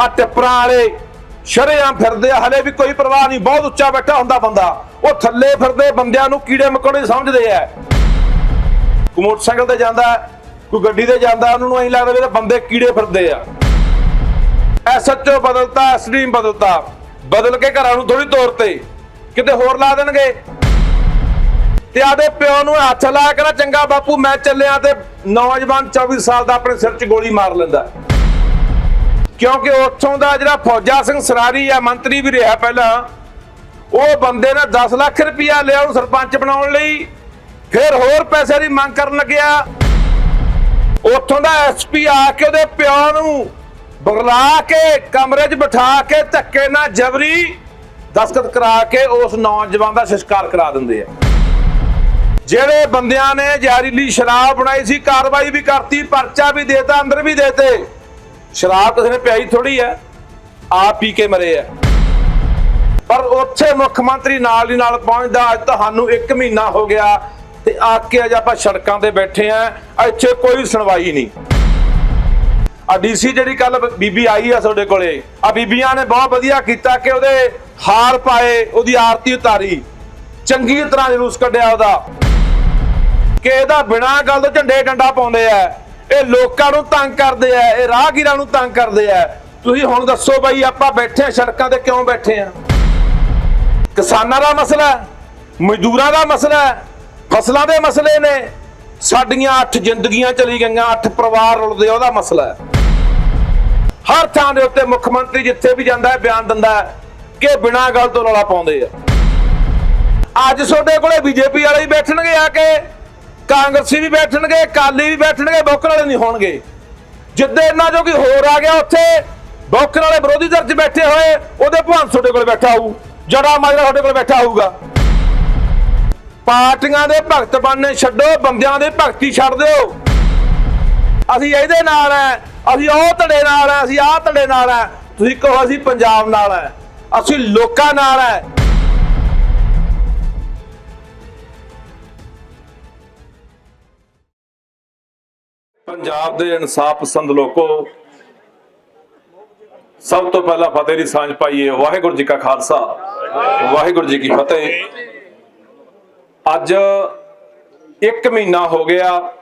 ਆ ਟਿੱਪਰਾਂ ਵਾਲੇ ਸ਼ਰੇਆਮ ਫਿਰਦੇ ਆ, ਹਲੇ ਵੀ ਕੋਈ ਪਰਵਾਹ ਨਹੀਂ, ਬਹੁਤ ਉੱਚਾ ਬੈਠਾ ਹੁੰਦਾ ਬੰਦਾ। ਉਹ ਥੱਲੇ ਫਿਰਦੇ ਬੰਦਿਆਂ ਨੂੰ ਕੀੜੇ ਮਕੌੜੇ ਸਮਝਦੇ ਆ। ਕੋਈ ਮੋਟਰਸਾਈਕਲ ਤੇ ਜਾਂਦਾ, ਕੋਈ ਗੱਡੀ ਤੇ ਜਾਂਦਾ, ਉਹਨੂੰ ਨੂੰ ਐਂ ਲੱਗਦਾ ਵੀ ਬੰਦੇ ਕੀੜੇ ਫਿਰਦੇ ਆ। ਐਸਐਚਓ ਬਦਲਤਾ ਐਸਡੀਐਮ ਬਦਲਤਾ। ਬਦਲ ਕੇ ਘਰਾਂ ਨੂੰ ਥੋੜੀ ਤੌਰ ਤੇ। ਕਿਤੇ ਹੋਰ ਲਾ ਦੇਣਗੇ। ਤੇ ਆਦੇ ਪਿਓ ਨੂੰ ਹੱਥ ਲਾ ਕੇ ਨਾ ਚੰਗਾ ਬਾਪੂ, ਮੈਂ ਚੱਲਿਆ ਤੇ ਨੌਜਵਾਨ 24 ਸਾਲ ਦਾ ਆਪਣੇ ਸਿਰ 'ਚ ਗੋਲੀ ਮਾਰ ਲੈਂਦਾ। ਕਿਉਂਕਿ ਉੱਥੋਂ ਦਾ ਜਿਹੜਾ ਫੌਜਾ ਸਿੰਘ ਸਰਾਰੀ ਆ, ਮੰਤਰੀ ਵੀ ਰਿਹਾ ਪਹਿਲਾਂ, ਉਹ ਬੰਦੇ ਨੇ 10 ਲੱਖ ਰੁਪਇਆ ਲਿਆ ਉਹਨੂੰ ਸਰਪੰਚ ਬਣਾਉਣ ਲਈ। ਫਿਰ ਹੋਰ ਪੈਸੇ ਦੀ ਮੰਗ ਕਰਨ ਲੱਗਿਆ। ਉੱਥੋਂ ਦਾ ਐਸਪੀ ਆ ਕੇ ਉਹਦੇ ਪਿਓ ਨੂੰ ਬੁਲਾ ਕੇ ਕਮਰੇ 'ਚ ਬਿਠਾ ਕੇ ਧੱਕੇ ਨਾਲ ਜਬਰੀ ਦਸਤਖਤ ਕਰਾ ਕੇ ਉਸ ਨੌਜਵਾਨ ਦਾ ਸੰਸਕਾਰ ਕਰਾ ਦਿੰਦੇ ਆ। ਜਿਹੜੇ ਬੰਦਿਆਂ ਨੇ ਜ਼ਹਿਰੀਲੀ ਸ਼ਰਾਬ ਬਣਾਈ ਸੀ, ਕਾਰਵਾਈ ਵੀ ਕਰਤੀ, ਪਰਚਾ ਵੀ ਦੇਤਾ, ਅੰਦਰ ਵੀ ਦੇਤੇ। ਸ਼ਰਾਬ ਕਿਸੇ ਨੇ ਪਿਆਈ ਥੋੜੀ ਹੈ, ਆਪ ਪੀ ਕੇ ਮਰੇ ਆ ਪਰ ਉੱਥੇ ਮੁੱਖ ਮੰਤਰੀ ਨਾਲ ਹੀ ਨਾਲ ਪਹੁੰਚਦਾ, ਅੱਜ ਤੁਹਾਨੂੰ 1 ਮਹੀਨਾ ਹੋ ਗਿਆ ਤੇ ਆ ਕੇ ਅੱਜ ਆਪਾਂ ਸੜਕਾਂ ਤੇ ਬੈਠੇ ਆ ਇੱਥੇ ਕੋਈ ਸੁਣਵਾਈ ਨਹੀਂ। ਆ ਡੀਸੀ ਜਿਹੜੀ ਕੱਲ ਬੀਬੀ ਆਈ ਆ ਤੁਹਾਡੇ ਕੋਲੇ, ਆ ਬੀਬੀਆਂ ਨੇ ਬਹੁਤ ਵਧੀਆ ਕੀਤਾ ਕਿ ਉਹਦੇ ਹਾਰ ਪਾਏ, ਉਹਦੀ ਆਰਤੀ ਉਤਾਰੀ। ਚੰਗੀ ਤਰ੍ਹਾਂ ਜਲੂਸ ਕੱਢਿਆ ਉਹਦਾ। ਕਿ ਇਹਦਾ ਬਿਨਾਂ ਗੱਲ ਤੋਂ ਝੰਡੇ ਡੰਡਾ ਪਾਉਂਦੇ ਆ। ਇਹ ਲੋਕਾਂ ਨੂੰ ਤੰਗ ਕਰਦੇ ਆ, ਇਹ ਰਾਹਗੀਰਾਂ ਨੂੰ ਤੰਗ ਕਰਦੇ ਆ। ਤੁਸੀਂ ਹੁਣ ਦੱਸੋ ਬਾਈ, ਆਪਾਂ ਬੈਠੇ ਆ, ਸੜਕਾਂ ਤੇ ਕਿਉਂ ਬੈਠੇ ਆ? ਕਿਸਾਨਾਂ ਦਾ ਮਸਲਾ ਮਜ਼ਦੂਰਾਂ ਦਾ ਮਸਲਾ ਫਸਲਾਂ ਦੇ ਮਸਲੇ ਨੇ। ਸਾਡੀਆਂ 8 ਜ਼ਿੰਦਗੀਆਂ ਚਲੀ ਗਈਆਂ 8 ਪਰਿਵਾਰ ਰੁਲਦੇ ਉਹਦਾ ਮਸਲਾ ਹਰ ਥਾਂ ਦੇ ਉੱਤੇ ਮੁੱਖ ਮੰਤਰੀ ਜਿੱਥੇ ਵੀ ਜਾਂਦਾ ਹੈ, ਬਿਆਨ ਦਿੰਦਾ ਹੈ ਕਿ ਬਿਨਾਂ ਗੱਲ ਤੋਂ ਰੌਲਾ ਪਾਉਂਦੇ ਆ। ਅੱਜ ਤੁਹਾਡੇ ਕੋਲੇ ਬੀਜੇਪੀ ਵਾਲੇ ਹੀ ਬੈਠਣਗੇ ਆ ਕੇ। ਕਾਂਗਰਸੀ ਵੀ ਬੈਠਣਗੇ ਕਾਲੀ ਵੀ ਬੈਠਣਗੇ, ਬੋਕਰ ਵਾਲੇ ਨਹੀਂ ਹੋਣਗੇ। ਜਿੱਦੇ ਇਹਨਾਂ ਜੋ ਕੋਈ ਹੋਰ ਆ ਗਿਆ ਉੱਥੇ, ਬੋਕਰ ਵਾਲੇ ਵਿਰੋਧੀ ਧਿਰ 'ਚ ਬੈਠੇ ਹੋਏ, ਉਹਦੇ ਭਾਂ ਤੁਹਾਡੇ ਕੋਲ ਬੈਠਾ ਹੋਊ, ਜੜਾ ਮਾਜਰਾ ਤੁਹਾਡੇ ਕੋਲ ਬੈਠਾ ਹੋਊਗਾ। ਪਾਰਟੀਆਂ ਦੇ ਭਗਤ ਬਣਨੇ ਛੱਡੋ, ਬੰਦਿਆਂ ਦੇ ਭਗਤੀ ਛੱਡ ਦਿਓ। ਅਸੀਂ ਇਹਦੇ ਨਾਲ ਐ, ਅਸੀਂ ਉਹ ਧੜੇ ਨਾਲ ਐ, ਅਸੀਂ ਆਹ ਧੜੇ ਨਾਲ ਐ, ਤੁਸੀਂ ਕਹੋ ਅਸੀਂ ਪੰਜਾਬ ਨਾਲ ਐ, ਅਸੀਂ ਲੋਕਾਂ ਨਾਲ ਐ। ਪੰਜਾਬ ਦੇ ਇਨਸਾਫ ਪਸੰਦ ਲੋਕੋ, ਸਭ ਤੋਂ ਪਹਿਲਾਂ ਫਤਿਹ ਦੀ ਸਾਂਝ ਪਾਈਏ, ਵਾਹਿਗੁਰੂ ਜੀ ਕਾ ਖਾਲਸਾ, ਵਾਹਿਗੁਰੂ ਜੀ ਕੀ ਫਤਿਹ। ਅੱਜ 1 ਮਹੀਨਾ ਹੋ ਗਿਆ,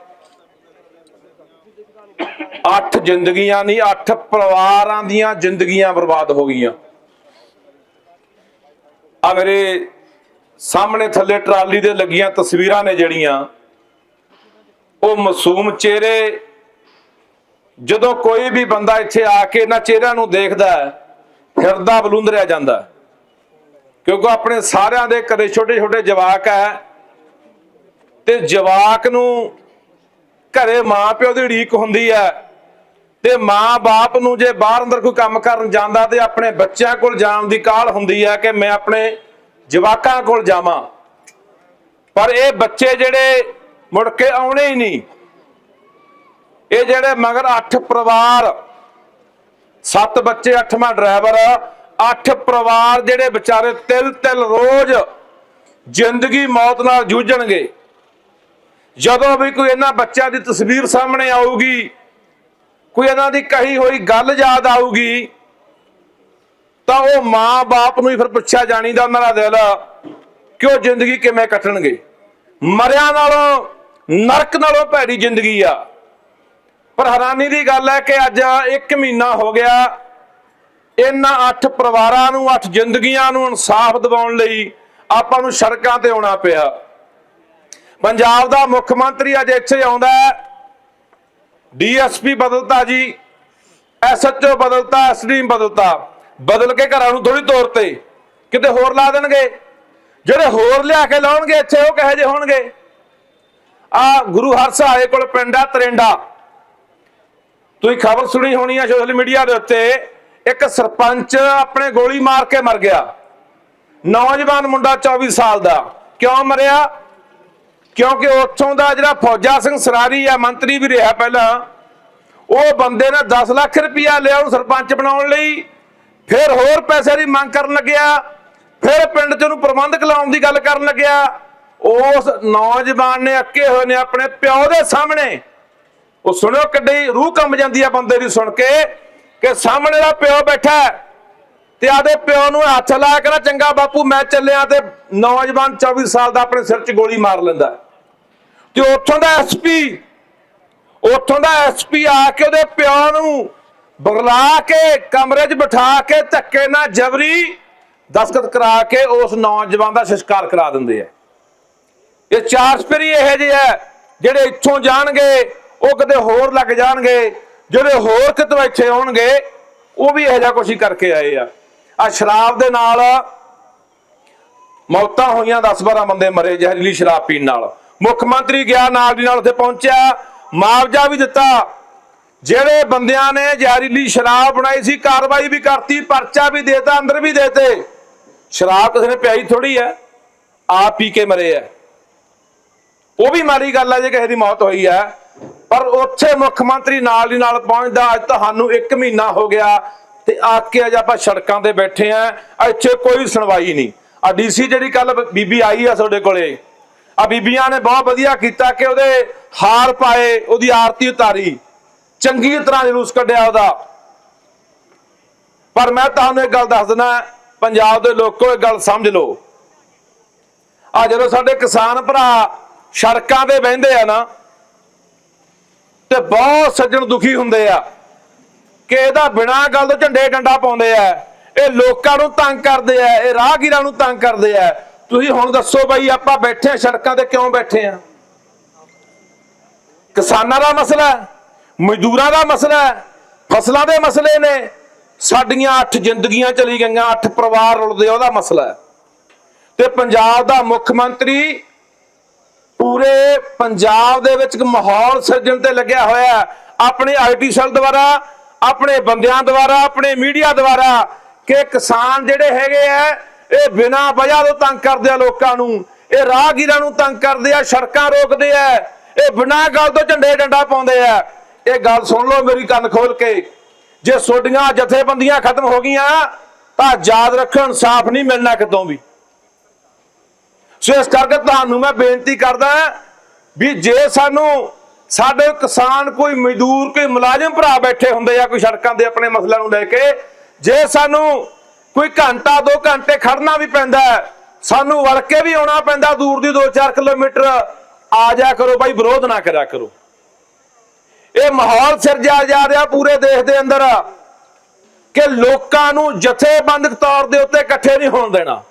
ਅੱਠ ਜ਼ਿੰਦਗੀਆਂ ਨਹੀਂ, ਅੱਠ ਪਰਿਵਾਰਾਂ ਦੀਆਂ ਜ਼ਿੰਦਗੀਆਂ ਬਰਬਾਦ ਹੋ ਗਈਆਂ। ਆ ਮੇਰੇ ਸਾਹਮਣੇ ਥੱਲੇ ਟਰਾਲੀ ਦੇ ਲੱਗੀਆਂ ਤਸਵੀਰਾਂ ਨੇ ਜਿਹੜੀਆਂ ਉਹ ਮਾਸੂਮ ਚਿਹਰੇ, ਜਦੋਂ ਕੋਈ ਵੀ ਬੰਦਾ ਇੱਥੇ ਆ ਕੇ ਇਹਨਾਂ ਚਿਹਰਿਆਂ ਨੂੰ ਦੇਖਦਾ ਹਿਰਦਾ ਬਲੁੰਦਰਿਆ ਜਾਂਦਾ ਕਿਉਂਕਿ ਆਪਣੇ ਸਾਰਿਆਂ ਦੇ ਕਦੇ ਛੋਟੇ ਛੋਟੇ ਜਵਾਕ ਹੈ, ਤੇ ਜਵਾਕ ਨੂੰ ਘਰੇ ਮਾਂ ਪਿਓ ਦੀ ਢੀਕ ਹੁੰਦੀ ਹੈ, ਤੇ ਮਾਂ-ਬਾਪ ਨੂੰ ਜੇ ਬਾਹਰ ਅੰਦਰ ਕੋਈ ਕੰਮ ਕਰਨ ਜਾਂਦਾ ਤੇ ਆਪਣੇ ਬੱਚਿਆਂ ਕੋਲ ਜਾਣ ਦੀ ਕਾਹਲ ਹੁੰਦੀ ਹੈ ਕਿ ਮੈਂ ਆਪਣੇ ਜਵਾਕਾਂ ਕੋਲ ਜਾਵਾਂ। ਪਰ ਇਹ ਬੱਚੇ ਜਿਹੜੇ ਮੁੜ ਕੇ ਆਉਣੇ ਹੀ ਨਹੀਂ। ਇਹ ਜਿਹੜੇ ਮਗਰ ਅੱਠ ਪਰਿਵਾਰ, ਸੱਤ ਬੱਚੇ ਅੱਠਵਾਂ ਡਰਾਈਵਰ, ਅੱਠ ਪਰਿਵਾਰ ਜਿਹੜੇ ਵਿਚਾਰੇ ਤਿਲ ਤਿਲ ਰੋਜ਼ ਜ਼ਿੰਦਗੀ ਮੌਤ ਨਾਲ ਜੂਝਣਗੇ। ਜਦੋਂ ਵੀ ਕੋਈ ਇਹਨਾਂ ਬੱਚਿਆਂ ਦੀ ਤਸਵੀਰ ਸਾਹਮਣੇ ਆਊਗੀ, ਕੋਈ ਇਹਨਾਂ ਦੀ ਕਹੀ ਹੋਈ ਗੱਲ ਯਾਦ ਆਊਗੀ, ਤਾਂ ਉਹ ਮਾਂ-ਬਾਪ ਨੂੰ ਹੀ ਫਿਰ ਪੁੱਛਿਆ ਜਾਣੀਦਾ ਉਹਨਾਂ ਦਾ ਦਿਲ ਕਿ ਉਹ ਜ਼ਿੰਦਗੀ ਕਿਵੇਂ ਕੱਟਣਗੇ। ਮਰਿਆਂ ਨਾਲੋਂ ਨਰਕ ਨਾਲੋਂ ਭੈੜੀ ਜ਼ਿੰਦਗੀ ਆ। ਪਰ ਹੈਰਾਨੀ ਦੀ ਗੱਲ ਹੈ ਕਿ ਅੱਜ 1 ਮਹੀਨਾ ਹੋ ਗਿਆ। ਇਹਨਾਂ 8 ਪਰਿਵਾਰਾਂ ਨੂੰ 8 ਜ਼ਿੰਦਗੀਆਂ ਨੂੰ ਇਨਸਾਫ ਦਿਵਾਉਣ ਲਈ ਆਪਾਂ ਨੂੰ ਸੜਕਾਂ ਤੇ ਆਉਣਾ ਪਿਆ। ਪੰਜਾਬ ਦਾ ਮੁੱਖ ਮੰਤਰੀ ਅੱਜ ਇੱਥੇ ਆਉਂਦਾ ਹੈ। ਡੀਐਸਪੀ ਬਦਲਤਾ ਜੀ, ਐਸਐਚਓ ਬਦਲਤਾ, ਐਸਡੀਐਮ ਬਦਲਤਾ। ਬਦਲ ਕੇ ਘਰਾਂ ਨੂੰ ਥੋੜੀ ਤੌਰ ਤੇ। ਕਿਤੇ ਹੋਰ ਲਾ ਦੇਣਗੇ? ਜਿਹੜੇ ਹੋਰ ਲਿਆ ਕੇ ਲਾਉਣਗੇ, ਇੱਥੇ ਉਹ ਕਹੇ ਜੇ ਹੋਣਗੇ? ਆ ਗੁਰੂ ਹਰਸਹਾਏ ਕੋਲ ਪਿੰਡ ਆ, ਤਰੇਂਡਾ। ਤੁਸੀਂ ਖਬਰ ਸੁਣੀ ਹੋਣੀ ਆ ਸੋਸ਼ਲ ਮੀਡੀਆ ਦੇ ਉੱਤੇ, ਇੱਕ ਸਰਪੰਚ ਆਪਣੇ ਗੋਲੀ ਮਾਰ ਕੇ ਮਰ ਗਿਆ। ਨੌਜਵਾਨ ਮੁੰਡਾ 24 ਸਾਲ ਦਾ। ਕਿਉਂ ਮਰਿਆ? ਕਿਉਂਕਿ ਉੱਥੋਂ ਦਾ ਜਿਹੜਾ ਫੌਜਾ ਸਿੰਘ ਸਰਾਰੀ ਆ, ਮੰਤਰੀ ਵੀ ਰਿਹਾ ਪਹਿਲਾਂ, ਉਹ ਬੰਦੇ ਨੇ 10 ਲੱਖ ਰੁਪਇਆ ਲਿਆ ਉਹਨੂੰ ਸਰਪੰਚ ਬਣਾਉਣ ਲਈ। ਫਿਰ ਹੋਰ ਪੈਸੇ ਦੀ ਮੰਗ ਕਰਨ ਲੱਗਿਆ। ਫਿਰ ਪਿੰਡ 'ਚ ਉਹਨੂੰ ਪ੍ਰਬੰਧਕ ਲਾਉਣ ਦੀ ਗੱਲ ਕਰਨ ਲੱਗਿਆ। ਉਸ ਨੌਜਵਾਨ ਨੇ ਅੱਕੇ ਹੋਏ ਨੇ ਆਪਣੇ ਪਿਓ ਦੇ ਸਾਹਮਣੇ। ਉਹ ਸੁਣਿਓ ਕਿੱਡੀ ਰੂਹ ਕੰਬ ਜਾਂਦੀ ਆ ਬੰਦੇ ਦੀ ਸੁਣ ਕੇ ਕਿ ਸਾਹਮਣੇ ਦਾ ਪਿਓ ਬੈਠਾ ਤੇ ਆਦੇ ਪਿਓ ਨੂੰ ਹੱਥ ਲਾ ਕੇ ਨਾ ਚੰਗਾ ਬਾਪੂ, ਮੈਂ ਚੱਲਿਆ ਤੇ ਨੌਜਵਾਨ 24 ਸਾਲ ਦਾ ਆਪਣੇ ਸਿਰ 'ਚ ਗੋਲੀ ਮਾਰ ਲੈਂਦਾ ਤੇ ਉੱਥੋਂ ਦਾ ਐਸਪੀ ਉੱਥੋਂ ਦਾ ਐਸਪੀ ਆ ਕੇ ਉਹਦੇ ਪਿਓ ਨੂੰ ਬੁਲਾ ਕੇ ਕਮਰੇ 'ਚ ਬਿਠਾ ਕੇ ਧੱਕੇ ਨਾਲ ਜਬਰੀ ਦਸਤਖਤ ਕਰਾ ਕੇ ਉਸ ਨੌਜਵਾਨ ਦਾ ਸੰਸਕਾਰ ਕਰਾ ਦਿੰਦੇ ਆ। ਇਹ ਚਾਰ ਸਪਰੀ ਇਹੋ ਜਿਹੇ ਆ, ਜਿਹੜੇ ਇੱਥੋਂ ਜਾਣਗੇ, ਉਹ ਕਿਤੇ ਹੋਰ ਲੱਗ ਜਾਣਗੇ, ਜਿਹੜੇ ਹੋਰ ਕਿਤੇ ਇੱਥੇ ਆਉਣਗੇ, ਉਹ ਵੀ ਇਹੋ ਜਿਹਾ ਕੁਛ ਹੀ ਕਰਕੇ ਆਏ ਆ। ਆ ਸ਼ਰਾਬ ਦੇ ਨਾਲ ਮੌਤਾਂ ਹੋਈਆਂ 10-12 ਬੰਦੇ ਮਰੇ ਜ਼ਹਿਰੀਲੀ ਸ਼ਰਾਬ ਪੀਣ ਨਾਲ। ਮੁੱਖ ਮੰਤਰੀ ਗਿਆ, ਨਾਲ ਦੀ ਨਾਲ ਉੱਥੇ ਪਹੁੰਚਿਆ, ਮੁਆਵਜ਼ਾ ਵੀ ਦਿੱਤਾ। ਜਿਹੜੇ ਬੰਦਿਆਂ ਨੇ ਜ਼ਹਿਰੀਲੀ ਸ਼ਰਾਬ ਬਣਾਈ ਸੀ, ਕਾਰਵਾਈ ਵੀ ਕਰਤੀ, ਪਰਚਾ ਵੀ ਦੇਤਾ, ਅੰਦਰ ਵੀ ਦੇਤੇ। ਸ਼ਰਾਬ ਕਿਸੇ ਨੇ ਪਿਆਈ ਥੋੜੀ ਹੈ, ਆਪ ਪੀ ਕੇ ਮਰੇ ਆ ਉਹ ਵੀ ਮਾੜੀ ਗੱਲ ਹੈ ਜੇ ਕਿਸੇ ਦੀ ਮੌਤ ਹੋਈ ਹੈ ਪਰ ਉੱਥੇ ਮੁੱਖ ਮੰਤਰੀ ਨਾਲ ਹੀ ਨਾਲ ਪਹੁੰਚਦਾ, ਅੱਜ ਤੁਹਾਨੂੰ 1 ਮਹੀਨਾ ਹੋ ਗਿਆ ਤੇ ਆ ਕੇ ਅੱਜ ਆਪਾਂ ਸੜਕਾਂ ਤੇ ਬੈਠੇ ਆ, ਇੱਥੇ ਕੋਈ ਸੁਣਵਾਈ ਨਹੀਂ। ਆ ਡੀਸੀ ਜਿਹੜੀ ਕੱਲ ਬੀਬੀ ਆਈ ਆ ਤੁਹਾਡੇ ਕੋਲੇ ਆ ਬੀਬੀਆਂ ਨੇ ਬਹੁਤ ਵਧੀਆ ਕੀਤਾ ਕਿ ਉਹਦੇ ਹਾਰ ਪਾਏ, ਉਹਦੀ ਆਰਤੀ ਉਤਾਰੀ। ਚੰਗੀ ਤਰ੍ਹਾਂ ਜਲੂਸ ਕੱਢਿਆ ਉਹਦਾ। ਪਰ ਮੈਂ ਤੁਹਾਨੂੰ ਇੱਕ ਗੱਲ ਦੱਸ ਦਿੰਦਾ ਪੰਜਾਬ ਦੇ ਲੋਕੋ ਇਹ ਗੱਲ ਸਮਝ ਲਓ। ਆ ਜਦੋਂ ਸਾਡੇ ਕਿਸਾਨ ਭਰਾ ਸੜਕਾਂ ਤੇ ਬਹਿੰਦੇ ਆ ਨਾ ਤੇ ਬਹੁਤ ਸੱਜਣ ਦੁਖੀ ਹੁੰਦੇ ਆ ਕਿ ਇਹਦਾ ਬਿਨਾਂ ਗੱਲ ਤੋਂ ਝੰਡੇ ਡੰਡਾ ਪਾਉਂਦੇ ਆ। ਇਹ ਲੋਕਾਂ ਨੂੰ ਤੰਗ ਕਰਦੇ ਆ ਇਹ ਰਾਹਗੀਰਾਂ ਨੂੰ ਤੰਗ ਕਰਦੇ ਆ। ਤੁਸੀਂ ਹੁਣ ਦੱਸੋ ਬਾਈ ਆਪਾਂ ਬੈਠੇ ਆ ਸੜਕਾਂ ਤੇ ਕਿਉਂ ਬੈਠੇ ਆ? ਕਿਸਾਨਾਂ ਦਾ ਮਸਲਾ ਮਜ਼ਦੂਰਾਂ ਦਾ ਮਸਲਾ ਫਸਲਾਂ ਦੇ ਮਸਲੇ ਨੇ। ਸਾਡੀਆਂ 8 ਜ਼ਿੰਦਗੀਆਂ ਚਲੀ ਗਈਆਂ 8 ਪਰਿਵਾਰ ਰੁਲਦੇ ਆ, ਉਹਦਾ ਮਸਲਾ ਹੈ। ਤੇ ਪੰਜਾਬ ਦਾ ਮੁੱਖ ਮੰਤਰੀ ਪੂਰੇ ਪੰਜਾਬ ਦੇ ਵਿੱਚ ਇੱਕ ਮਾਹੌਲ ਸਿਰਜਣ ਤੇ ਲੱਗਿਆ ਹੋਇਆ ਹੈ। ਆਪਣੇ ਆਈਟੀ ਸੈੱਲ ਦੁਆਰਾ, ਆਪਣੇ ਬੰਦਿਆਂ ਦੁਆਰਾ, ਆਪਣੇ ਮੀਡੀਆ ਦੁਆਰਾ ਕਿ ਕਿਸਾਨ ਜਿਹੜੇ ਹੈਗੇ ਆ, ਇਹ ਬਿਨਾਂ ਵਜ੍ਹਾ ਤੋਂ ਤੰਗ ਕਰਦੇ ਆ ਲੋਕਾਂ ਨੂੰ। ਇਹ ਰਾਹਗੀਰਾਂ ਨੂੰ ਤੰਗ ਕਰਦੇ ਆ, ਸੜਕਾਂ ਰੋਕਦੇ ਆ। ਇਹ ਬਿਨਾਂ ਗੱਲ ਤੋਂ ਝੰਡੇ ਡੰਡਾ ਪਾਉਂਦੇ ਆ। ਇਹ ਗੱਲ ਸੁਣ ਲਓ ਮੇਰੀ ਕੰਨ ਖੋਲ ਕੇ। ਜੇ ਸੋਡੀਆਂ ਜਥੇਬੰਦੀਆਂ ਖਤਮ ਹੋ ਗਈਆਂ, ਤਾਂ ਯਾਦ ਰੱਖੋ, ਇਨਸਾਫ ਨਹੀਂ ਮਿਲਣਾ ਕਿਤੋਂ ਵੀ। ਸੋ ਇਸ ਕਰਕੇ ਤੁਹਾਨੂੰ ਮੈਂ ਬੇਨਤੀ ਕਰਦਾ ਵੀ ਜੇ ਸਾਨੂੰ ਸਾਡੇ ਕਿਸਾਨ ਕੋਈ ਮਜ਼ਦੂਰ, ਕੋਈ ਮੁਲਾਜ਼ਮ ਭਰਾ ਬੈਠੇ ਹੁੰਦੇ ਆ ਕੋਈ ਸੜਕਾਂ ਦੇ ਆਪਣੇ ਮਸਲਿਆਂ ਨੂੰ ਲੈ ਕੇ, ਜੇ ਸਾਨੂੰ ਕੋਈ ਘੰਟਾ, ਦੋ ਘੰਟੇ ਖੜਨਾ ਵੀ ਪੈਂਦਾ ਸਾਨੂੰ ਵੜ ਕੇ ਵੀ ਆਉਣਾ ਪੈਂਦਾ, ਦੂਰ ਦੀ 2-4 ਕਿਲੋਮੀਟਰ ਆ ਜਾ ਕਰੋ ਬਾਈ, ਵਿਰੋਧ ਨਾ ਕਰਿਆ ਕਰੋ। ਇਹ ਮਾਹੌਲ ਸਿਰਜਿਆ ਜਾ ਰਿਹਾ ਪੂਰੇ ਦੇਸ਼ ਦੇ ਅੰਦਰ ਕਿ ਲੋਕਾਂ ਨੂੰ ਜਥੇਬੰਦਕ ਤੌਰ ਦੇ ਉੱਤੇ ਇਕੱਠੇ ਨਹੀਂ ਹੋਣ ਦੇਣਾ।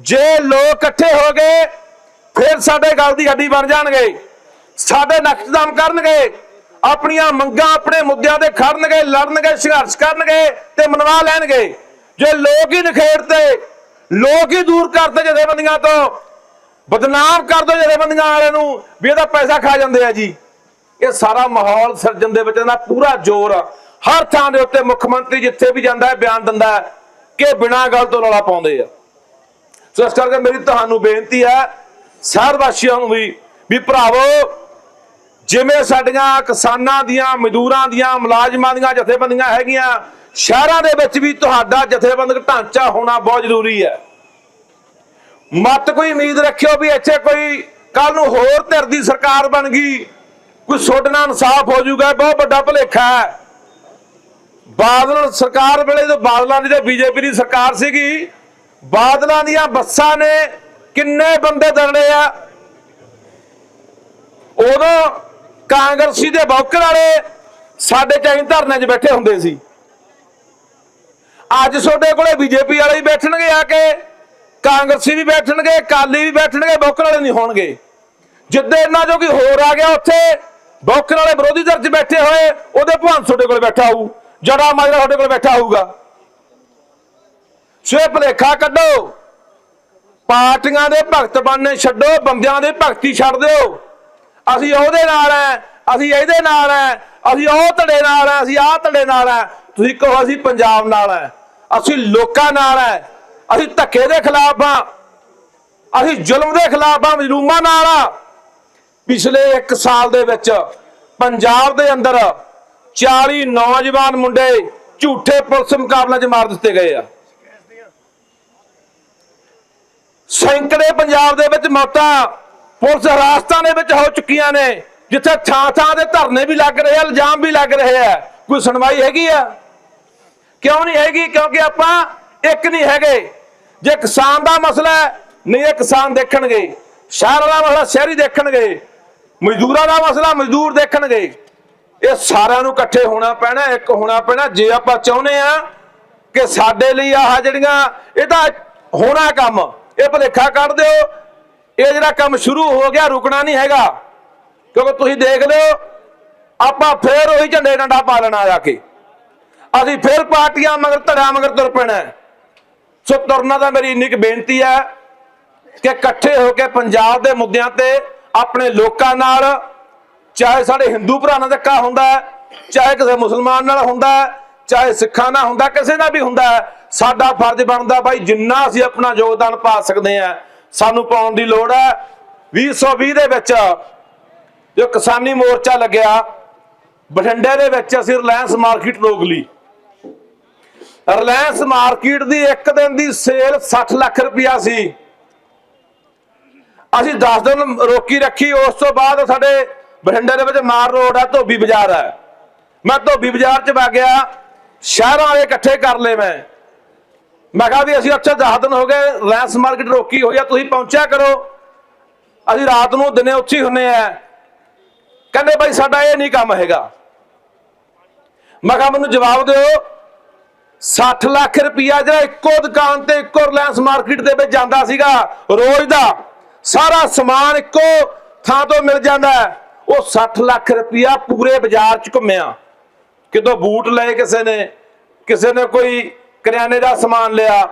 ਜੇ ਲੋਕ ਇਕੱਠੇ ਹੋ ਗਏ, ਫਿਰ ਸਾਡੇ ਗੱਲ ਦੀ ਹੱਡੀ ਬਣ ਜਾਣਗੇ। ਸਾਡੇ ਨਕਸ਼ਦਮ ਕਰਨਗੇ। ਆਪਣੀਆਂ ਮੰਗਾਂ ਆਪਣੇ ਮੁੱਦਿਆਂ ਤੇ ਖੜਨਗੇ, ਲੜਨਗੇ, ਸੰਘਰਸ਼ ਕਰਨਗੇ ਤੇ ਮਨਵਾ ਲੈਣਗੇ। ਜੇ ਲੋਕ ਹੀ ਨਖੇੜਤੇ ਲੋਕ ਹੀ ਦੂਰ ਕਰਦੇ ਜਥੇਬੰਦੀਆਂ ਤੋਂ, ਬਦਨਾਮ ਕਰ ਦੋ ਜਥੇਬੰਦੀਆਂ ਵਾਲਿਆਂ ਨੂੰ ਵੀ ਇਹਦਾ ਪੈਸਾ ਖਾ ਜਾਂਦੇ ਆ ਜੀ। ਇਹ ਸਾਰਾ ਮਾਹੌਲ ਸਿਰਜਣ ਦੇ ਵਿੱਚ ਇਹਦਾ ਪੂਰਾ ਜ਼ੋਰ ਆ। ਹਰ ਥਾਂ ਦੇ ਉੱਤੇ ਮੁੱਖ ਮੰਤਰੀ ਜਿੱਥੇ ਵੀ ਜਾਂਦਾ ਹੈ, ਬਿਆਨ ਦਿੰਦਾ ਹੈ ਕਿ ਬਿਨਾਂ ਗੱਲ ਤੋਂ ਰੌਲਾ ਪਾਉਂਦੇ ਆ। ਸੋ ਇਸ ਕਰਕੇ ਮੇਰੀ ਤੁਹਾਨੂੰ ਬੇਨਤੀ ਹੈ, ਸ਼ਹਿਰ ਵਾਸੀਆਂ ਨੂੰ ਵੀ ਵੀ ਭਰਾਵੋ, ਜਿਵੇਂ ਸਾਡੀਆਂ ਕਿਸਾਨਾਂ ਦੀਆਂ, ਮਜ਼ਦੂਰਾਂ ਦੀਆਂ, ਮੁਲਾਜ਼ਮਾਂ ਦੀਆਂ ਜਥੇਬੰਦੀਆਂ ਹੈਗੀਆਂ, ਸ਼ਹਿਰਾਂ ਦੇ ਵਿੱਚ ਵੀ ਤੁਹਾਡਾ ਜਥੇਬੰਦਕ ਢਾਂਚਾ ਹੋਣਾ ਬਹੁਤ ਜ਼ਰੂਰੀ ਹੈ। ਮਤ ਕੋਈ ਉਮੀਦ ਰੱਖਿਓ ਵੀ ਇੱਥੇ ਕੋਈ ਕੱਲ ਨੂੰ ਹੋਰ ਧਿਰ ਦੀ ਸਰਕਾਰ ਬਣ ਗਈ, ਕੋਈ ਤੁਹਾਡੇ ਇਨਸਾਫ ਹੋ ਜਾਊਗਾ ਬਹੁਤ ਵੱਡਾ ਭੁਲੇਖਾ ਹੈ। ਬਾਦਲ ਸਰਕਾਰ ਵੇਲੇ ਜਦੋਂ ਬਾਦਲਾਂ ਦੀ ਤੇ ਬੀਜੇਪੀ ਦੀ ਸਰਕਾਰ ਸੀਗੀ ਬਾਦਲਾਂ ਦੀਆਂ ਬੱਸਾਂ ਨੇ ਕਿੰਨੇ ਬੰਦੇ ਦਰੜੇ ਆ? ਉਦੋਂ ਕਾਂਗਰਸੀ ਦੇ ਬੌਕਰ ਵਾਲੇ ਸਾਡੇ ਚਾਹੀਂ ਧਰਨੇ 'ਚ ਬੈਠੇ ਹੁੰਦੇ ਸੀ। ਅੱਜ ਤੁਹਾਡੇ ਕੋਲੇ ਬੀਜੇਪੀ ਵਾਲੇ ਵੀ ਬੈਠਣਗੇ ਆ ਕੇ, ਕਾਂਗਰਸੀ ਵੀ ਬੈਠਣਗੇ ਕਾਲੀ ਵੀ ਬੈਠਣਗੇ ਬੌਕਰ ਵਾਲੇ ਨਹੀਂ ਹੋਣਗੇ। ਜਿੱਦੇ ਇਹਨਾਂ ਜੋ ਕੋਈ ਹੋਰ ਆ ਗਿਆ ਉੱਥੇ ਬੌਕਰ ਵਾਲੇ ਵਿਰੋਧੀ ਧਿਰ 'ਚ ਬੈਠੇ ਹੋਏ, ਉਹਦੇ ਭਾਂ ਤੁਹਾਡੇ ਕੋਲ ਬੈਠਾ ਹੋਊ ਜੜਾ ਮਾਜਰਾ ਤੁਹਾਡੇ ਕੋਲ ਬੈਠਾ ਹੋਊਗਾ। ਸਵੇ ਇਹ ਭੁਲੇਖਾ ਕੱਢੋ। ਪਾਰਟੀਆਂ ਦੇ ਭਗਤ ਬਣਨੇ ਛੱਡੋ, ਬੰਦਿਆਂ ਦੇ ਭਗਤੀ ਛੱਡ ਦਿਓ। ਅਸੀਂ ਉਹਦੇ ਨਾਲ ਐ, ਅਸੀਂ ਇਹਦੇ ਨਾਲ ਐ, ਅਸੀਂ ਉਹ ਧੜੇ ਨਾਲ ਐ, ਅਸੀਂ ਆਹ ਧੜੇ ਨਾਲ ਐ। ਤੁਸੀਂ ਕਹੋ ਅਸੀਂ ਪੰਜਾਬ ਨਾਲ ਐ, ਅਸੀਂ ਲੋਕਾਂ ਨਾਲ ਐ, ਅਸੀਂ ਧੱਕੇ ਦੇ ਖਿਲਾਫ ਆ, ਅਸੀਂ ਜ਼ੁਲਮ ਦੇ ਖਿਲਾਫ ਆ, ਮਜ਼ਲੂਮਾਂ ਨਾਲ ਆ। ਪਿਛਲੇ 1 ਸਾਲ ਦੇ ਵਿੱਚ ਪੰਜਾਬ ਦੇ ਅੰਦਰ 40 ਨੌਜਵਾਨ ਮੁੰਡੇ ਝੂਠੇ ਪੁਲਿਸ ਮੁਕਾਬਲਿਆਂ 'ਚ ਮਾਰ ਦਿੱਤੇ ਗਏ ਆ। ਸੈਂਕੜੇ ਪੰਜਾਬ ਦੇ ਵਿੱਚ ਮੌਤਾਂ ਪੁਲਿਸ ਹਿਰਾਸਤਾਂ ਦੇ ਵਿੱਚ ਹੋ ਚੁੱਕੀਆਂ ਨੇ, ਜਿੱਥੇ ਥਾਂ ਥਾਂ ਦੇ ਧਰਨੇ ਵੀ ਲੱਗ ਰਹੇ ਆ, ਇਲਜ਼ਾਮ ਵੀ ਲੱਗ ਰਹੇ ਆ। ਕੋਈ ਸੁਣਵਾਈ ਹੈਗੀ ਆ? ਕਿਉਂ ਨਹੀਂ ਹੈਗੀ? ਕਿਉਂਕਿ ਆਪਾਂ ਇੱਕ ਨਹੀਂ ਹੈਗੇ। ਜੇ ਕਿਸਾਨ ਦਾ ਮਸਲਾ ਹੈ, ਨਹੀਂ ਇਹ ਕਿਸਾਨ ਦੇਖਣਗੇ। ਸ਼ਹਿਰ ਦਾ ਮਸਲਾ, ਸ਼ਹਿਰੀ ਦੇਖਣਗੇ। ਮਜ਼ਦੂਰਾਂ ਦਾ ਮਸਲਾ, ਮਜ਼ਦੂਰ ਦੇਖਣਗੇ। ਇਹ ਸਾਰਿਆਂ ਨੂੰ ਇਕੱਠੇ ਹੋਣਾ ਪੈਣਾ, ਇੱਕ ਹੋਣਾ ਪੈਣਾ। ਜੇ ਆਪਾਂ ਚਾਹੁੰਦੇ ਆ ਕਿ ਸਾਡੇ ਲਈ ਆਹ ਜਿਹੜੀਆਂ ਇਹਦਾ ਹੋਣਾ ਕੰਮ। ਇਹ ਭਲੇਖਾ ਕੱਢ ਦਿਓ। ਇਹ ਜਿਹੜਾ ਕੰਮ ਸ਼ੁਰੂ ਹੋ ਗਿਆ, ਰੁਕਣਾ ਨਹੀਂ ਹੈਗਾ। ਕਿਉਂਕਿ ਤੁਸੀਂ ਦੇਖ ਲਿਓ, ਆਪਾਂ ਫੇਰ ਉਹੀ ਝੰਡੇ ਡੰਡਾ ਪਾ ਲੈਣਾ ਜਾ ਕੇ। ਅਸੀਂ ਫੇਰ ਪਾਰਟੀਆਂ ਮਗਰ, ਧੜਿਆਂ ਮਗਰ ਤੁਰ ਪੈਣਾ ਸੋ ਤੁਰਨਾ ਦਾ ਮੇਰੀ ਇੰਨੀ ਕੁ ਬੇਨਤੀ ਹੈ ਕਿ ਇਕੱਠੇ ਹੋ ਕੇ ਪੰਜਾਬ ਦੇ ਮੁੱਦਿਆਂ ਤੇ ਆਪਣੇ ਲੋਕਾਂ ਨਾਲ, ਚਾਹੇ ਸਾਡੇ ਹਿੰਦੂ ਭਰਾ ਨਾਲ ਧੱਕਾ ਹੁੰਦਾ ਚਾਹੇ ਕਿਸੇ ਮੁਸਲਮਾਨ ਨਾਲ ਹੁੰਦਾ ਚਾਹੇ ਸਿੱਖਾਂ ਨਾਲ ਹੁੰਦਾ ਕਿਸੇ ਨਾਲ ਵੀ ਹੁੰਦਾ ਸਾਡਾ ਫਰਜ਼ ਬਣਦਾ ਬਾਈ ਜਿੰਨਾ ਅਸੀਂ ਆਪਣਾ ਯੋਗਦਾਨ ਪਾ ਸਕਦੇ ਆ ਸਾਨੂੰ ਪਾਉਣ ਦੀ ਲੋੜ ਹੈ। 2020 ਦੇ ਵਿੱਚ ਜੋ ਕਿਸਾਨੀ ਮੋਰਚਾ ਲੱਗਿਆ, ਬਠਿੰਡੇ ਦੇ ਵਿੱਚ ਅਸੀਂ ਰਿਲਾਇੰਸ ਮਾਰਕੀਟ ਰੋਕ ਲਈ। ਰਿਲਾਇੰਸ ਮਾਰਕੀਟ ਦੀ ਇੱਕ ਦਿਨ ਦੀ ਸੇਲ 60 ਲੱਖ ਰੁਪਇਆ ਸੀ। ਅਸੀਂ 10 ਦਿਨ ਰੋਕੀ ਰੱਖੀ, ਉਸ ਤੋਂ ਬਾਅਦ ਸਾਡੇ ਬਠਿੰਡੇ ਦੇ ਵਿੱਚ ਮਾਰ ਰੋਡ ਆ, ਧੋਬੀ ਬਾਜ਼ਾਰ ਹੈ ਮੈਂ ਧੋਬੀ ਬਾਜ਼ਾਰ 'ਚ ਵਗ ਗਿਆ, ਸ਼ਹਿਰਾਂ ਵਾਲੇ ਇਕੱਠੇ ਕਰ ਲਏ ਮੈਂ। ਮੈਂ ਕਿਹਾ ਵੀ ਅਸੀਂ ਅੱਛਾ 10 ਦਿਨ ਹੋ ਗਏ ਰਿਲਾਇੰਸ ਮਾਰਕੀਟ ਰੋਕੀ ਹੋਈ ਆ, ਤੁਸੀਂ ਪਹੁੰਚਿਆ ਕਰੋ। ਅਸੀਂ ਰਾਤ ਨੂੰ ਦਿਨੇ ਉੱਥੇ ਹੀ ਹੁੰਨੇ ਆ। ਕਹਿੰਦੇ ਭਾਈ ਸਾਡਾ ਇਹ ਨਹੀਂ ਕੰਮ ਹੈਗਾ। ਮੈਂ ਕਿਹਾ ਮੈਨੂੰ ਜਵਾਬ ਦਿਓ 60 ਲੱਖ ਰੁਪਇਆ ਜਿਹੜਾ ਇੱਕੋ ਦੁਕਾਨ ਤੇ, ਇੱਕੋ ਰਿਲਾਇੰਸ ਮਾਰਕੀਟ ਦੇ ਵਿੱਚ ਜਾਂਦਾ ਸੀਗਾ, ਰੋਜ਼ ਦਾ, ਸਾਰਾ ਸਮਾਨ ਇੱਕੋ ਥਾਂ ਤੋਂ ਮਿਲ ਜਾਂਦਾ। ਉਹ 60 ਲੱਖ ਰੁਪਇਆ ਪੂਰੇ ਬਾਜ਼ਾਰ 'ਚ ਘੁੰਮਿਆ। ਕਿਦੋਂ ਬੂਟ ਲਏ ਕਿਸੇ ਨੇ ਕਿਸੇ ਨੇ ਕੋਈ ਕਰਿਆਨੇ ਦਾ ਸਮਾਨ ਲਿਆ,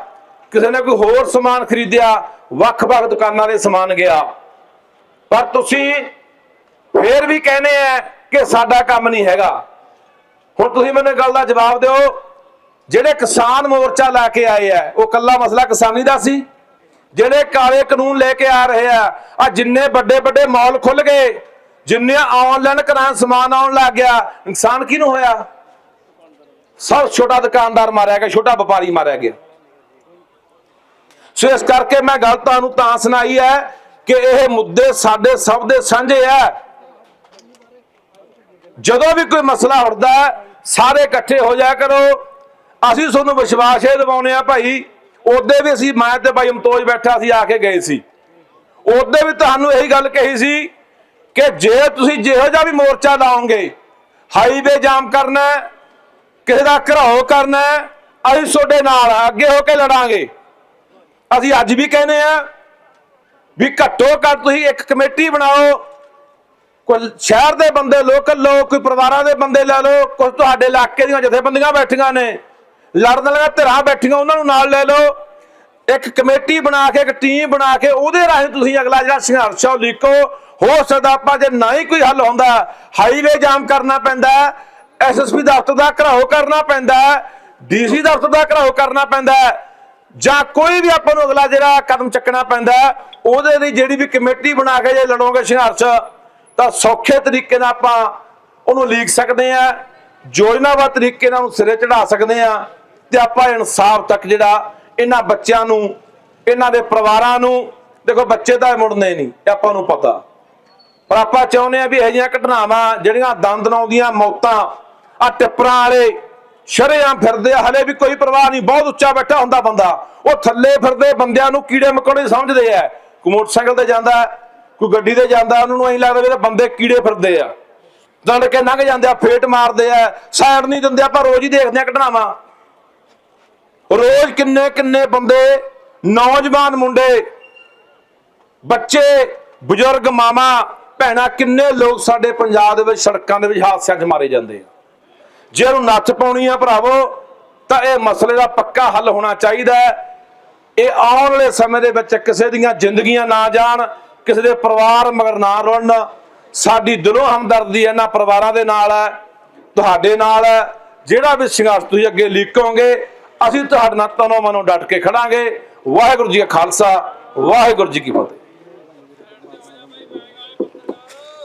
ਕਿਸੇ ਨੇ ਕੋਈ ਹੋਰ ਸਮਾਨ ਖਰੀਦਿਆ ਵੱਖ-ਵੱਖ ਦੁਕਾਨਾਂ ਦੇ ਸਮਾਨ ਗਿਆ। ਪਰ ਤੁਸੀਂ ਫੇਰ ਵੀ ਕਹਿੰਦੇ ਆ ਕਿ ਸਾਡਾ ਕੰਮ ਨਹੀਂ ਹੈਗਾ। ਹੁਣ ਤੁਸੀਂ ਮੈਨੂੰ ਗੱਲ ਦਾ ਜਵਾਬ ਦਿਓ, ਜਿਹੜੇ ਕਿਸਾਨ ਮੋਰਚਾ ਲਾ ਕੇ ਆਏ ਆ, ਉਹ ਕੱਲਾ ਮਸਲਾ ਕਿਸਾਨੀ ਦਾ ਸੀ? ਜਿਹੜੇ ਕਾਲੇ ਕਾਨੂੰਨ ਲੈ ਕੇ ਆ ਰਹੇ ਆ ਆ ਜਿੰਨੇ ਵੱਡੇ ਵੱਡੇ ਮਾਲ ਖੁੱਲ ਗਏ ਜਿੰਨੇ ਆਨਲਾਈਨ ਕਰਾਂ ਸਮਾਨ ਆਉਣ ਲੱਗ ਗਿਆ, ਨੁਕਸਾਨ ਕਿਹਨੂੰ ਹੋਇਆ? ਸਭ ਛੋਟਾ ਦੁਕਾਨਦਾਰ ਮਾਰਿਆ ਗਿਆ, ਛੋਟਾ ਵਪਾਰੀ ਮਾਰਿਆ ਗਿਆ। ਸੋ ਇਸ ਕਰਕੇ ਮੈਂ ਗੱਲ ਤੁਹਾਨੂੰ ਤਾਂ ਸੁਣਾਈ ਹੈ ਕਿ ਇਹ ਮੁੱਦੇ ਸਾਡੇ ਸਭ ਦੇ ਸਾਂਝੇ ਆ ਜਦੋਂ ਵੀ ਕੋਈ ਮਸਲਾ ਉੱਠਦਾ ਸਾਰੇ ਇਕੱਠੇ ਹੋ ਜਾਇਆ ਕਰੋ। ਅਸੀਂ ਤੁਹਾਨੂੰ ਵਿਸ਼ਵਾਸ ਇਹ ਦਿਵਾਉਨੇ ਆ ਭਾਈ, ਉਹਦੇ ਵੀ ਅਸੀਂ, ਮੈਂ ਤੇ ਭਾਈ ਅਮਤੋਜ ਬੈਠਾ ਸੀ ਆ ਕੇ ਗਏ ਸੀ। ਉਹਦੇ ਵੀ ਤੁਹਾਨੂੰ ਇਹੀ ਗੱਲ ਕਹੀ ਸੀ ਕਿ ਜੇ ਤੁਸੀਂ ਜਿਹੋ ਜਿਹਾ ਵੀ ਮੋਰਚਾ ਲਾਓਗੇ ਹਾਈਵੇ ਜਾਮ ਕਰਨਾ ਕਿਸੇ ਦਾ ਘਰਾਓ ਕਰਨਾ ਅਸੀਂ ਤੁਹਾਡੇ ਨਾਲ ਅੱਗੇ ਹੋ ਕੇ ਲੜਾਂਗੇ। ਅਸੀਂ ਅੱਜ ਵੀ ਕਹਿੰਦੇ ਆ ਵੀ ਘੱਟੋ ਘੱਟ ਤੁਸੀਂ ਇੱਕ ਕਮੇਟੀ ਬਣਾਓ। ਕੋਈ ਸ਼ਹਿਰ ਦੇ ਬੰਦੇ ਲੋਕਲ ਲੋਕ, ਕੋਈ ਪਰਿਵਾਰਾਂ ਦੇ ਬੰਦੇ ਲੈ ਲਓ ਕੁਝ ਤੁਹਾਡੇ ਇਲਾਕੇ ਦੀਆਂ ਜਥੇਬੰਦੀਆਂ ਬੈਠੀਆਂ ਨੇ। ਲੜਨ ਵਾਲੀਆਂ ਧਿਰਾਂ ਬੈਠੀਆਂ, ਉਹਨਾਂ ਨੂੰ ਨਾਲ ਲੈ ਲਓ। ਇੱਕ ਕਮੇਟੀ ਬਣਾ ਕੇ, ਇੱਕ ਟੀਮ ਬਣਾ ਕੇ, ਉਹਦੇ ਰਾਹੀਂ ਤੁਸੀਂ ਅਗਲਾ ਜਿਹੜਾ ਸੰਘਰਸ਼ ਆ ਉਹ ਲਿਖੋ ਹੋ ਸਕਦਾ ਆਪਾਂ ਜੇ ਨਾ ਹੀ ਕੋਈ ਹੱਲ ਹੁੰਦਾ ਹਾਈਵੇ ਜਾਮ ਕਰਨਾ ਪੈਂਦਾ ਐਸਐਸਪੀ ਦਫ਼ਤਰ ਦਾ ਘਰਾਓ ਕਰਨਾ ਪੈਂਦਾ ਹੈ, ਡੀਸੀ ਦਫ਼ਤਰ ਦਾ ਘਰਾਓ ਕਰਨਾ ਪੈਂਦਾ ਜਾਂ ਕੋਈ ਵੀ ਆਪਾਂ ਨੂੰ ਅਗਲਾ ਜਿਹੜਾ ਕਦਮ ਚੱਕਣਾ ਪੈਂਦਾ ਉਹਦੇ ਲਈ ਜਿਹੜੀ ਵੀ ਕਮੇਟੀ ਬਣਾ ਕੇ ਜੇ ਲੜੋਗੇ ਸੰਘਰਸ਼, ਤਾਂ ਸੌਖੇ ਤਰੀਕੇ ਨਾਲ ਆਪਾਂ ਉਹਨੂੰ ਲੀਕ ਸਕਦੇ ਆ ਯੋਜਨਾਬੱਧ ਤਰੀਕੇ ਨਾਲ ਉਹਨੂੰ ਸਿਰੇ ਚੜਾ ਸਕਦੇ ਆ ਤੇ ਆਪਾਂ ਇਨਸਾਫ ਤੱਕ ਜਿਹੜਾ ਇਹਨਾਂ ਬੱਚਿਆਂ ਨੂੰ, ਇਹਨਾਂ ਦੇ ਪਰਿਵਾਰਾਂ ਨੂੰ, ਦੇਖੋ ਬੱਚੇ ਤਾਂ ਮੁੜਨੇ ਨਹੀਂ, ਇਹ ਆਪਾਂ ਨੂੰ ਪਤਾ। ਪਰ ਆਪਾਂ ਚਾਹੁੰਦੇ ਆ ਵੀ ਇਹ ਜਿਹੀਆਂ ਘਟਨਾਵਾਂ ਜਿਹੜੀਆਂ ਦੰਦ ਨਾਉਂਦੀਆਂ ਮੌਤਾਂ ਆ ਟਿੱਪਰਾਂ ਵਾਲੇ ਸ਼ਰੇਆਮ ਫਿਰਦੇ ਆ, ਹਲੇ ਵੀ ਕੋਈ ਪਰਵਾਹ ਨਹੀਂ, ਬਹੁਤ ਉੱਚਾ ਬੈਠਾ ਹੁੰਦਾ ਬੰਦਾ। ਉਹ ਥੱਲੇ ਫਿਰਦੇ, ਬੰਦਿਆਂ ਨੂੰ ਕੀੜੇ ਮਕੌੜੇ ਸਮਝਦੇ ਆ। ਕੋਈ ਮੋਟਰਸਾਈਕਲ ਤੇ ਜਾਂਦਾ, ਕੋਈ ਗੱਡੀ ਤੇ ਜਾਂਦਾ, ਉਹਨਾਂ ਨੂੰ ਐਂ ਲੱਗਦਾ ਵੀ ਬੰਦੇ ਕੀੜੇ ਫਿਰਦੇ ਆ। ਦੰਡ ਕੇ ਲੰਘ ਜਾਂਦੇ ਆ, ਫੇਟ ਮਾਰਦੇ ਆ, ਸਾਈਡ ਨਹੀਂ ਦਿੰਦੇ, ਆਪਾਂ ਰੋਜ਼ ਹੀ ਦੇਖਦੇ ਆ ਘਟਨਾਵਾਂ। ਰੋਜ਼ ਕਿੰਨੇ ਕਿੰਨੇ ਬੰਦੇ, ਨੌਜਵਾਨ ਮੁੰਡੇ, ਬੱਚੇ, ਬਜ਼ੁਰਗ ਮਾਮਾ ਭੈਣਾ, ਕਿੰਨੇ ਲੋਕ ਸਾਡੇ ਪੰਜਾਬ ਦੇ ਵਿੱਚ ਸੜਕਾਂ ਦੇ ਵਿੱਚ ਹਾਦਸਿਆਂ 'ਚ ਮਾਰੇ ਜਾਂਦੇ ਆ। ਜੇ ਉਹਨੂੰ ਨੱਥ ਪਾਉਣੀ ਆ ਭਰਾਵੋ, ਤਾਂ ਇਹ ਮਸਲੇ ਦਾ ਪੱਕਾ ਹੱਲ ਹੋਣਾ ਚਾਹੀਦਾ ਇਹ ਆਉਣ ਵਾਲੇ ਸਮੇਂ ਦੇ ਵਿੱਚ ਕਿਸੇ ਦੀਆਂ ਜ਼ਿੰਦਗੀਆਂ ਨਾ ਜਾਣ, ਕਿਸੇ ਦੇ ਪਰਿਵਾਰ ਮਗਰ ਨਾ ਰੁਲਣ ਸਾਡੀ ਦਿਲੋਂ ਹਮਦਰਦੀ ਇਹਨਾਂ ਪਰਿਵਾਰਾਂ ਦੇ ਨਾਲ ਹੈ, ਤੁਹਾਡੇ ਨਾਲ ਹੈ। ਜਿਹੜਾ ਵੀ ਸੰਘਰਸ਼ ਤੁਸੀਂ ਅੱਗੇ ਲੀਕੋਗੇ, ਅਸੀਂ ਤੁਹਾਡੇ ਨਾਲ ਤਨੋਂ ਮਨੋਂ ਡਟ ਕੇ ਖੜਾਂਗੇ। ਵਾਹਿਗੁਰੂ ਜੀ ਕਾ ਖਾਲਸਾ, ਵਾਹਿਗੁਰੂ ਜੀ ਕੀ ਫਤਿਹ।